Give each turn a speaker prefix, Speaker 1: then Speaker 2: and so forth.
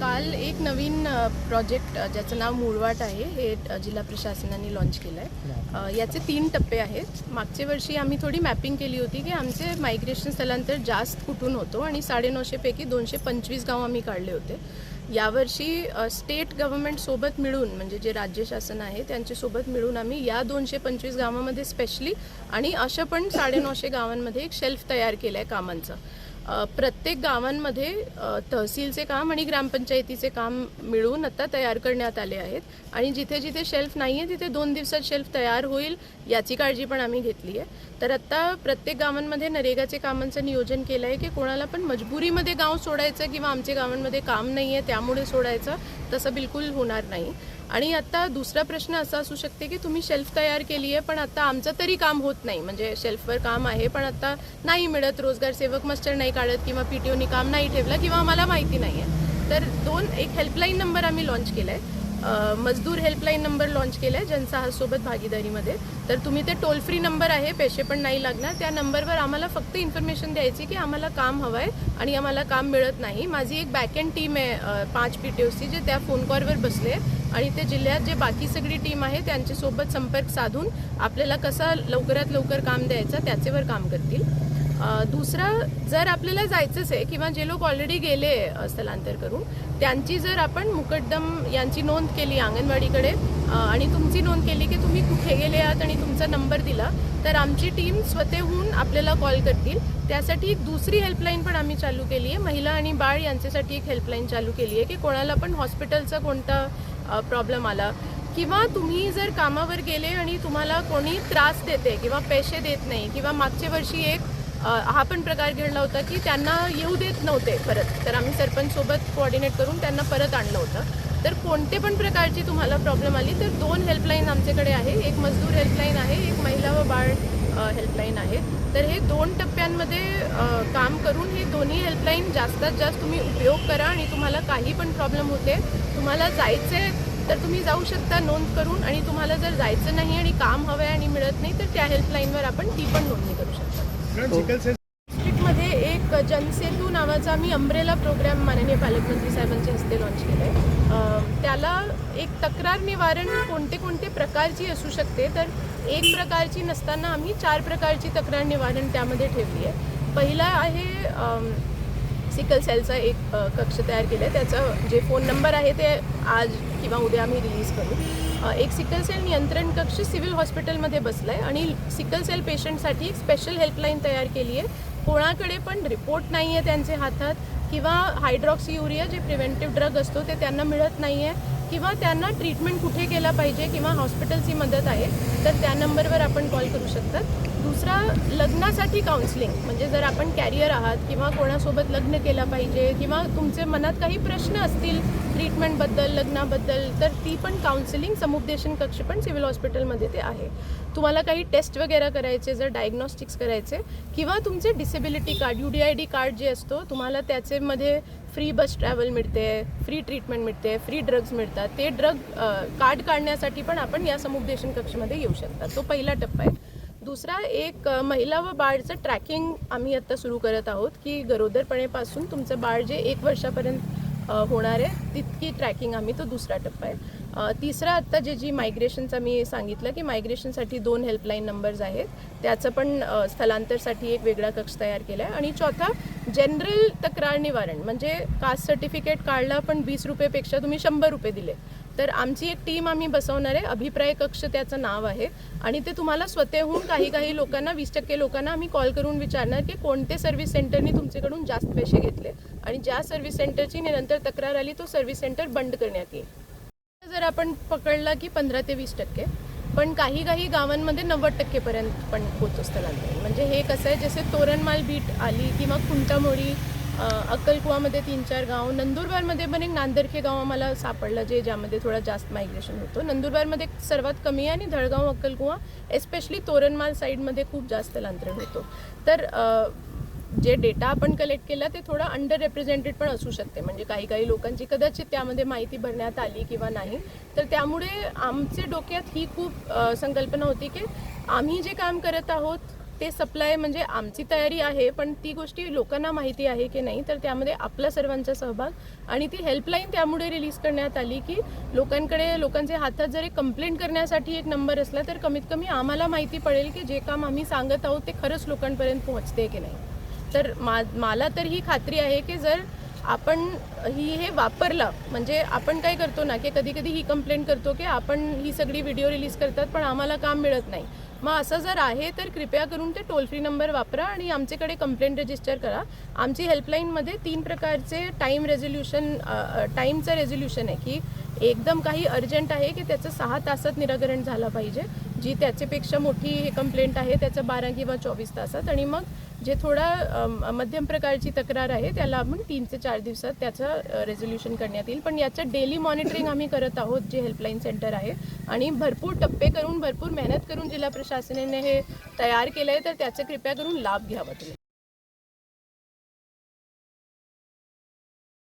Speaker 1: काल एक नवीन प्रोजेक्ट ज्याचं नाव मूळवाट आहे हे जिल्हा प्रशासनाने लॉन्च केलं आहे याचे तीन टप्पे आहेत. मागच्या वर्षी आम्ही थोडी मॅपिंग केली होती की आमचे मायग्रेशन स्थलांतर जास्त कुठून होतो आणि साडेनऊशेपैकी दोनशे पंचवीस गाव आम्ही काढले होते. यावर्षी स्टेट गव्हर्नमेंटसोबत मिळून म्हणजे जे राज्य शासन आहे त्यांच्यासोबत मिळून आम्ही या दोनशे पंचवीस गावामध्ये स्पेशली आणि अशा पण साडेनऊशे गावांमध्ये एक शेल्फ तयार केलं आहे कामांचं. प्रत्येक गावांमध्ये तहसीलचे काम आणि ग्रामपंचायतीचे काम मिळून आता तयार करण्यात आले आहेत. आणि जिथे जिथे शेल्फ नाही आहे तिथे दोन दिवसात शेल्फ तयार होईल याची काळजी पण आम्ही घेतली आहे. तर आत्ता प्रत्येक गावांमध्ये नरेगाचे कामांचं नियोजन केलं आहे की कोणाला पण मजबुरीमध्ये गाव सोडायचं किंवा आमच्या गावांमध्ये काम नाही आहे त्यामुळे सोडायचं तसं बिलकुल होणार नाही. आणि आता दुसरा प्रश्न असा असू शकते की तुम्ही शेल्फ तयार केली आहे पण आता आमचं तरी काम होत नाही. म्हणजे शेल्फवर काम आहे पण आता नाही मिळत. रोजगार सेवक मास्टर नाही काढत किंवा पी टी ओनी काम नाही ठेवलं किंवा आम्हाला माहिती नाही आहे. तर दोन एक हेल्पलाईन नंबर आम्ही लॉन्च केला आहे मजदूर हेल्पलाईन नंबर लॉन्च केला आहे जनसाहसोबत भागीदारीमध्ये. तर तुम्ही ते टोल फ्री नंबर आहे पैसे पण नाही लागणार. त्या नंबरवर आम्हाला फक्त इन्फॉर्मेशन द्यायची की आम्हाला काम हवं आहे आणि आम्हाला काम मिळत नाही. माझी एक बॅकएंड टीम आहे पाच पी टी ओची जे त्या फोन कॉलवर बसले आणि ते जिल्ह्यात जे बाकी सगळी टीम आहे त्यांच्यासोबत संपर्क साधून आपल्याला कसा लवकरात लवकर काम द्यायचं त्याचेवर काम करतील. दुसरा जर आपल्याला जायचंच आहे किंवा जे लोक ऑलरेडी गेले स्थलांतर करून त्यांची जर आपण मुकद्दम यांची नोंद केली अंगणवाडीकडे आणि तुमची नोंद केली की तुम्ही कुठे गेले आहात आणि तुमचा नंबर दिला तर आमची टीम स्वतःहून आपल्याला कॉल करतील. त्यासाठी एक दुसरी हेल्पलाईन पण आम्ही चालू केली आहे. महिला आणि बाळ यांच्यासाठी एक हेल्पलाईन चालू केली आहे की कोणाला पण हॉस्पिटलचा कोणता प्रॉब्लेम आला किंवा तुम्ही जर कामावर गेले आणि तुम्हाला कोणी त्रास देते किंवा पैसे देत नाही किंवा मागच्या वर्षी एक हा पण प्रकार घडला होता की त्यांना येऊ देत नव्हते परत. तर आम्ही सरपंचसोबत कोऑर्डिनेट करून त्यांना परत आणलं होतं. तर कोणते पण प्रकारची तुम्हाला प्रॉब्लेम आली तर दोन हेल्पलाईन आमच्याकडे आहे. एक मजदूर हेल्पलाईन आहे एक महिला व बाळ हेल्पलाईन आहे. तर हे दोन टप्प्यांमध्ये काम करून हे दोन्ही हेल्पलाईन जास्तीत जास्त तुम्ही उपयोग करा आणि तुम्हाला काही पण प्रॉब्लेम होते तुम्हाला जायचे तर तुम्ही जाऊ शकता नोंद करून. आणि तुम्हाला जर जायचं नाही आणि काम हवं आहे आणि मिळत नाही तर त्या हेल्पलाईनवर आपण ती पण नोंदणी करू शकता.
Speaker 2: सेल
Speaker 1: डिस्ट्रिक्टमध्ये एक जनसेतू नावाचा आम्ही अम्ब्रेला प्रोग्राम माननीय पालकमंत्री साहेबांच्या हस्ते लॉन्च केला आहे त्याला एक तक्रार निवारण कोणते कोणते प्रकारची असू शकते तर एक प्रकारची नसताना आम्ही चार प्रकारची तक्रार निवारण त्यामध्ये ठेवली आहे. पहिला आहे सिकल सेलचा एक कक्ष तयार केला आहे त्याचा जे फोन नंबर आहे ते आज किंवा उद्या आम्ही रिलीज करू. एक सिकल सेल नियंत्रण कक्ष सिव्हिल हॉस्पिटलमध्ये बसला आहे आणि सिकल सेल पेशंटसाठी एक स्पेशल हेल्पलाईन तयार केली आहे. कोणाकडे पण रिपोर्ट नाही आहे त्यांचे हातात किंवा हायड्रॉक्सी युरिया जे प्रिव्हेंटिव्ह ड्रग असतो ते त्यांना मिळत नाही आहे किंवा त्यांना ट्रीटमेंट कुठे केला पाहिजे किंवा हॉस्पिटलची मदत आहे तर त्या नंबरवर आपण कॉल करू शकतात. दुसरा लग्नासाठी काउन्सिलिंग म्हणजे जर आपण कॅरियर आहात किंवा कोणासोबत लग्न केलं पाहिजे किंवा तुमचे मनात काही प्रश्न असतील ट्रीटमेंटबद्दल लग्नाबद्दल तर ती पण काउन्सिलिंग समुपदेशन कक्ष पण सिव्हिल हॉस्पिटलमध्ये ते आहे. तुम्हाला काही टेस्ट वगैरे करायचे जर डायग्नॉस्टिक्स करायचे किंवा तुमचे disability card U D I D card जे असतो तुम्हाला त्याचेमध्ये फ्री बस ट्रॅव्हल मिळते फ्री ट्रीटमेंट मिळते फ्री ड्रग्ज मिळतात. ते ड्रग कार्ड काढण्यासाठी पण आपण या समुपदेशन कक्षमध्ये येऊ शकता. तो पहिला टप्पा आहे. दुसरा एक महिला व बाळचं ट्रॅकिंग आम्ही आत्ता सुरू करत आहोत की गरोदरपणेपासून तुमचं बाळ जे एक वर्षापर्यंत होणार आहे तितकी ट्रॅकिंग आम्ही तो दुसरा टप्पा आहे. तिसरा आत्ता जे जी मायग्रेशनचा मी सांगितलं की मायग्रेशनसाठी दोन हेल्पलाईन नंबर्स आहेत. त्याचं पण स्थलांतरसाठी एक वेगळा कक्ष तयार केला आहे आणि चौथा जनरल तक्रार निवारण. म्हणजे कास्ट सर्टिफिकेट काढलं पण वीस रुपयेपेक्षा तुम्ही शंभर रुपये दिले. तर आमची एक टीम आम्ही बसवणार आहे. अभिप्राय कक्ष त्याचं नाव आहे. आणि ते तुम्हाला स्वतःहून काही काही लोकांना वीस टक्के लोकांना आम्ही कॉल करून विचारणार की कोणते सर्व्हिस सेंटरनी तुमच्याकडून जास्त पैसे घेतले? आणि ज्या सर्व्हिस सेंटरची निरंतर तक्रार आली तो सर्व्हिस सेंटर बंद करण्यात येईल. जर आपण पकडला की पंधरा ते वीस टक्के. पण काही काही गावांमध्ये नव्वद टक्केपर्यंत पण होत स्थलांतरण म्हणजे हे कसं आहे जसे तोरणमाल बीट आली किंवा खुंटामोडी अक्कलकुवामध्ये तीन चार गाव. नंदुरबारमध्ये पण एक नांदरखे गाव आम्हाला सापडलं जे ज्यामध्ये थोडा जास्त मायग्रेशन होतो. नंदुरबारमध्ये सर्वात कमी आहे आणि धळगाव अक्कलकुवा एस्पेशली तोरणमाल साईडमध्ये खूप जास्त लांतरण होतो. तर जे डेटा आपण कलेक्ट केला ते थोडा अंडर रिप्रेझेंटेड पण असू शकते. म्हणजे काही काही लोकांची कदाचित त्यामध्ये माहिती भरण्यात आली किंवा नाही. तर त्यामुळे आमचे डोक्यात ही खूप संकल्पना होती की आम्ही जे काम करत आहोत ते सप्लाय म्हणजे आमची तयारी आहे पण ती गोष्टी लोकांना माहिती आहे की नाही तर त्यामध्ये आपला सर्वांचा सहभाग आणि ती हेल्पलाईन त्यामुळे रिलीज करण्यात आली की लोकांकडे लोकांचे हातात जर एक कंप्लेंट करण्यासाठी एक नंबर असला तर कमीत कमी आम्हाला माहिती पडेल की जे काम आम्ही सांगत आहोत ते खरंच लोकांपर्यंत पोहोचते की नाही. तर मा मला तर ही खात्री आहे की जर आपण ही हे वापरलं म्हणजे आपण काय करतो ना की कधी कधी ही कंप्लेंट करतो की आपण ही सगळी व्हिडिओ रिलीज करतात पण आम्हाला काम मिळत नाही. मग असं जर आहे तर कृपया करून ते टोल फ्री नंबर वापरा आणि आमच्याकडे कंप्लेंट रजिस्टर करा. आमची हेल्पलाईनमध्ये तीन प्रकारचे टाईम रेझोल्युशन टाईमचं रेझोल्युशन आहे की एकदम काही अर्जंट आहे की त्याचं सहा तासात निराकरण झालं पाहिजे. जी त्याच्यापेक्षा मोठी कंप्लेंट आहे त्याचं बारा किंवा चोवीस तासात आणि मग जे थोडा मध्यम प्रकारची तक्रार आहे त्याला आपण तीन ते चार दिवसात त्याचं रेझोल्युशन करण्यात येईल. पण याचं डेली मॉनिटरिंग आम्ही करत आहोत जे हेल्पलाईन सेंटर आहे. आणि भरपूर टप्पे करून भरपूर मेहनत करून जिल्हा प्रशासनाने हे तयार केलं आहे तर त्याचं कृपया करून लाभ घ्यावा तुम्ही.